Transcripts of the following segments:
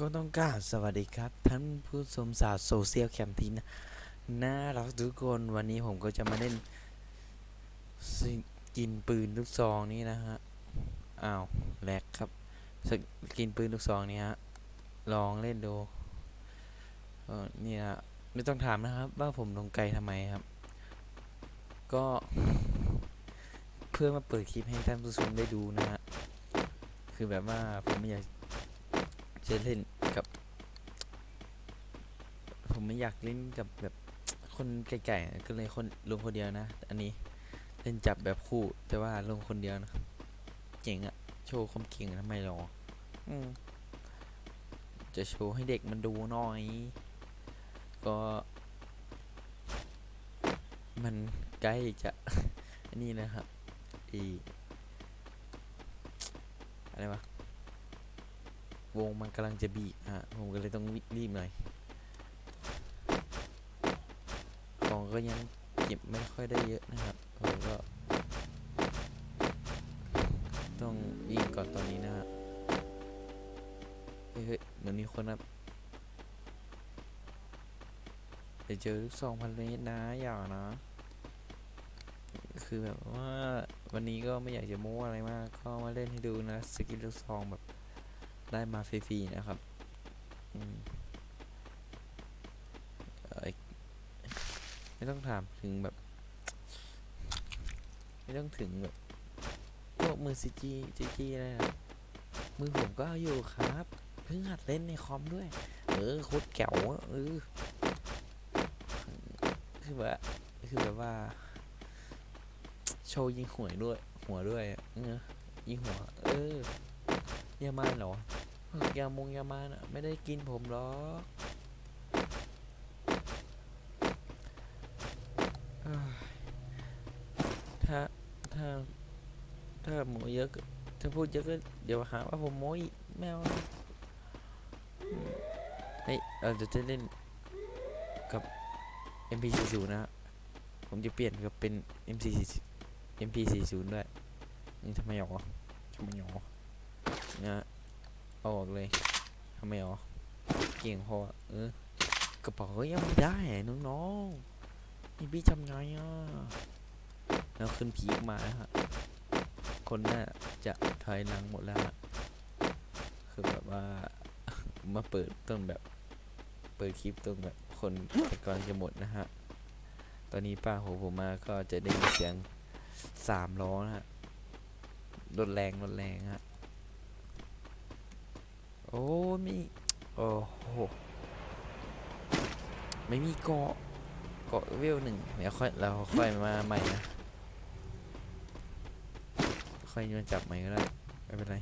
ก็ต้องกราสวัสดีครับ ท่านผู้ชมสาวโซเชียลแคมทีนน่ารักทุกคนวันนี้ผมก็จะมาเล่นสกินปืนลูกซองนี่นะฮะอ้าวแหลกครับสกินปืนลูกซองนี่ฮะลองเล่นดูเออนี่นะไม่ต้องถามนะครับ ว่าผมลงไกลทำไมครับ ก็ เพื่อมาเปิดคลิปให้ท่านผู้ชมได้ดูนะฮะคือแบบว่าผมไม่อยาก จะเล่นกับ ผมไม่อยากเล่นกับแบบคนไก่ๆก็เลยคนลงคนเดียวนะ อันนี้เล่นจับแบบคู่ แต่ว่าลงคนเดียวนะเจ๋งอะโชว์ความเก่งทำไมหรออืมจะโชว์ให้เด็กมันดูหน่อย ก็ มันใกล้จะ อันนี้นะครับอีอะไรวะ วงมันกำลังจะบีบฮะผมก็เลยต้องรีบหน่อยของก็ยังเก็บไม่ค่อยได้เยอะนะครับผมก็ ต้องวิ่งก่อนตอนนี้นะฮะเฮ้ยเหมือนมีคนนะไปเจอลูกซองพันเมตรนะอย่านะ คือแบบว่าวันนี้ก็ไม่อยากจะโม้อะไรมาก ก็มาเล่นให้ดูนะ สกิลลูกซองแบบ ได้มาฟรีๆนะครับมไม่ต้องถามถึงแบบ ไม่ต้องถึงแบบพวกมือซีจีจีจีอะไรนะมือผมก็เอาอยู่ครับเพิ่งหัดเล่นในคอมด้วย เออโคตรแก๋วอเออคือแบบคือแบบว่า โชว์ยิงหวยด้วย หัวด้วยเออยิงหัว เออเยี่ยมมากเหรอ ยามงยามานะไม่ได้กินผมหรอกเอ้ยถ้าถ้าถ้าโมเยอะก็ถ้าพูดเยอะก็เดี๋ยวหาว่าผมโมอีกแมวเฮ้ยเราจะเล่นกับ MP40 นะฮะผมจะเปลี่ยนกับเป็น MC40 MP40 ด้วยนี่ทำไมหรอทำไมหรอนี่ยเอาออกเลยทำไมอ๋อเก่งพออเออกระเป๋าก็ยังไม่ได้อะน้องๆนี่พี่ทำไงอะแล้วขึ้นพีมาฮะคนน่าจะถอยหลังหมดแล้วฮะคือแบบว่ามาเปิดต้นแบบ เปิดคลิปต้นแบบคนแต่ก่อนจะหมดนะฮะตอนนี้ป้าโหผมมาก็จะได้ยินเสียงสามล้อนะฮะรถแรงรถแรงฮะ โอ้มีโอ้โหไม่มีเกาะเกาะเวลหนึ่งเดี๋ยวค่อยเราค่อยมาใหม่นะ ค่อยมาจับใหม่ก็ได้ไม่เป็นไร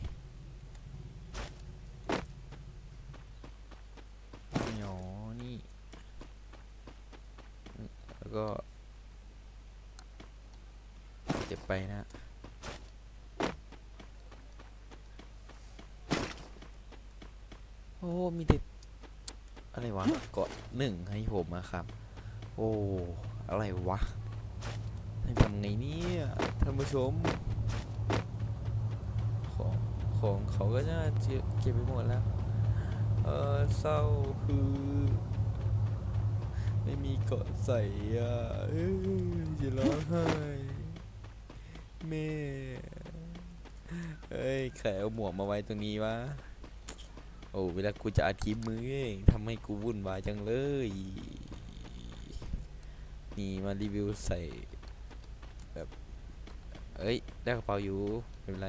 หยอนี่ แล้วก็ เก็บไปนะ โอ้ มีแต่อะไรวะเกาะหนึ่งให้ผมอะครับ โอ้ อะไรวะให้ทำไงเนี่ยท่านผู้ชม ของของเขาก็น่าจะเก็บไปหมดแล้ว เออเศร้าคือ ไม่มีเกาะใส่อะเอ้ยจะร้องไห้แม่เอ้ยใครเอาหมวกมาไว้ตรงนี้วะ โอ้เวลากูจะอัดคลิปมือเองทำให้กูวุ่นวายจังเลย นี่มารีวิวใส่แบบเอ้ย ได้กระเป๋าอยู่ไม่เป็นไร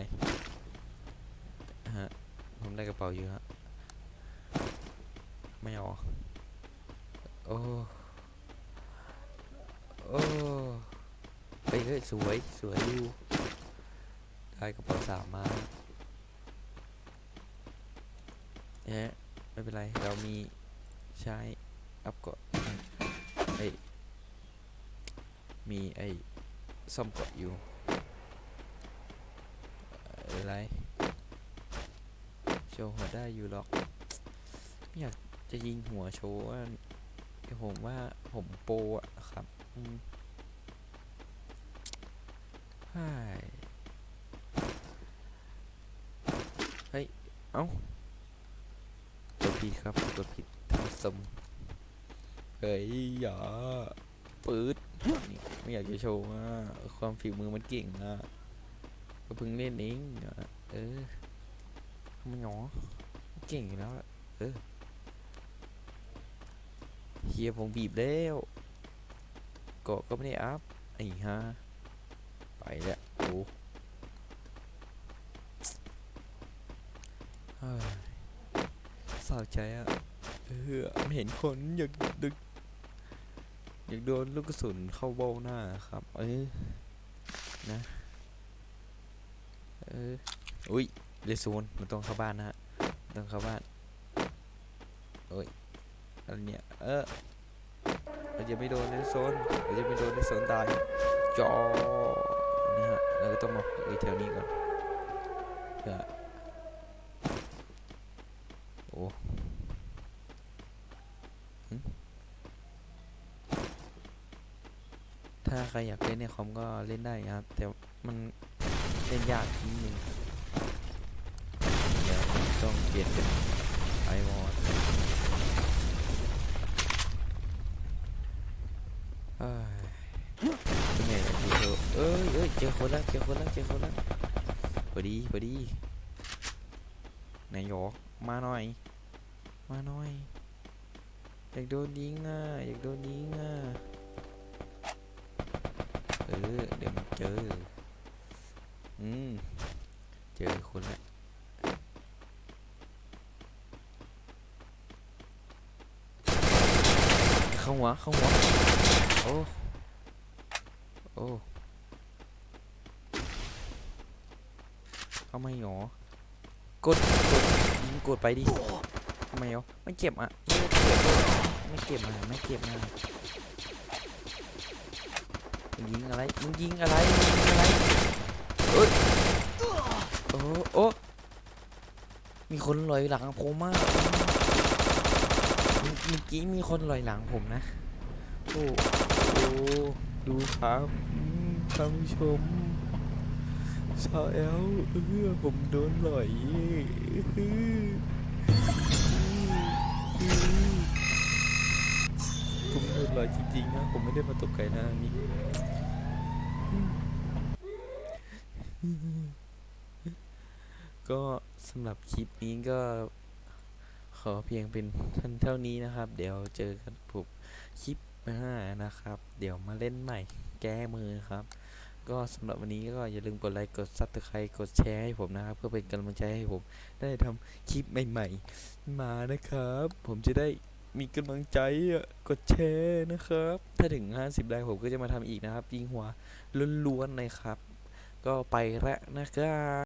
ฮะผมได้กระเป๋าอยู่ฮะไม่เอาโอ้โอ้เฮ้ยสวยสวยอยู่ได้กระเป๋าสามมา เอ๊ะไม่เป็นไร เรามีใช้อัพกาะไอ้มีไอ้ซ่อมกาะอยู่เอ่ออะไรโชว์หัวได้อยู่หรอก ไม่อยากจะยิงหัวโชว์ว่าผมว่าผมโปรอะครับอืมใช่เฮ้ย เอ้า จบผิดครับกดผิดท่านผู้ชมเฮ้ยอย่าปืดนี่ไม่อยากจะโชว์ว่าความฝีมือมันเก่งอะก็เพิ่งเล่นเองเออมันหนอเก่งอยู่แล้วเออเฮียผมบีบแล้วเกาะก็ไม่ได้อัพไอ้ฮะไปแล้วโอ้ เฮ้ยเศร้าใจอะเออไม่เห็นคนอยากดึกอยากโดนลูกกระสุนเข้าเบ้าหน้าครับ เออนะ เออ อุ้ยเลโซนมันต้องเข้าบ้านนะฮะมันต้องเข้าบ้านโอ้ยอะไรเนี่ย เออเราจะไม่โดนเลโซนเราจะไม่โดนเลโซนตายจอนี่ฮะเราก็ต้องมาเอ้ยแถวนี้ก่อนเพื่อโอ้ ถ้าใครอยากเล่นในคอมก็เล่นได้ครับ แต่มันเล่นยากนิดนึงเดี๋ยวต้องเปลี่ยนเป็นไอวอร์เอ้ยเป็นไงล่ะพี่โตเอ้ยเอ้ยเจอคนแล้วเจอคนแล้วเจอคนแล้วพอดีพอดีนายหยอกมาหน่อย มาหน่อย อยากโดนยิงอะ อยากโดนยิงอะ ออ เดี๋ยวมันเจอ อืม เจอคนละเข้าหัวเข้าหัว โอ้ โอ้เข้าไม่หรอกดกดยิงกดไปดิทำไมอ๋อไม่เจ็บอะไม่เจ็บอะไม่เจ็บอะ มึงยิงอะไรมึงยิงอะไรมึงยิงอะไรเอ้ยโอ้โอ้มีคนลอยหลังผมมากเมื่อกี้มีคนลอยหลังผมนะโอ้โอ้ดูครับท่านผู้ชมชาแอลเออผมโดนลอย เออผมโดนลอยจริงๆนะผมไม่ได้มาตกไก่นานี่ก็สำหรับคลิปนี้ก็ขอเพียงเป็นท่านเท่านี้นะครับ เดี๋ยวเจอกันผมคลิปหน้านะครับ เดี๋ยวมาเล่นใหม่ แก้มือครับ ก็สำหรับวันนี้ก็อย่าลืมกดไลค์กดซับสไครต์กดแชร์ให้ผมนะครับ เพื่อเป็นกำลังใจให้ผมได้ทำคลิปใหม่ ๆ มานะครับ ผมจะได้ มีกำลังใจอะกดแชร์นะครับ ถ้าถึง 50ไลค์ผมก็จะมาทำอีกนะครับยิงหัวล้วนๆเลยครับ ก็ไปแล้วนะครับ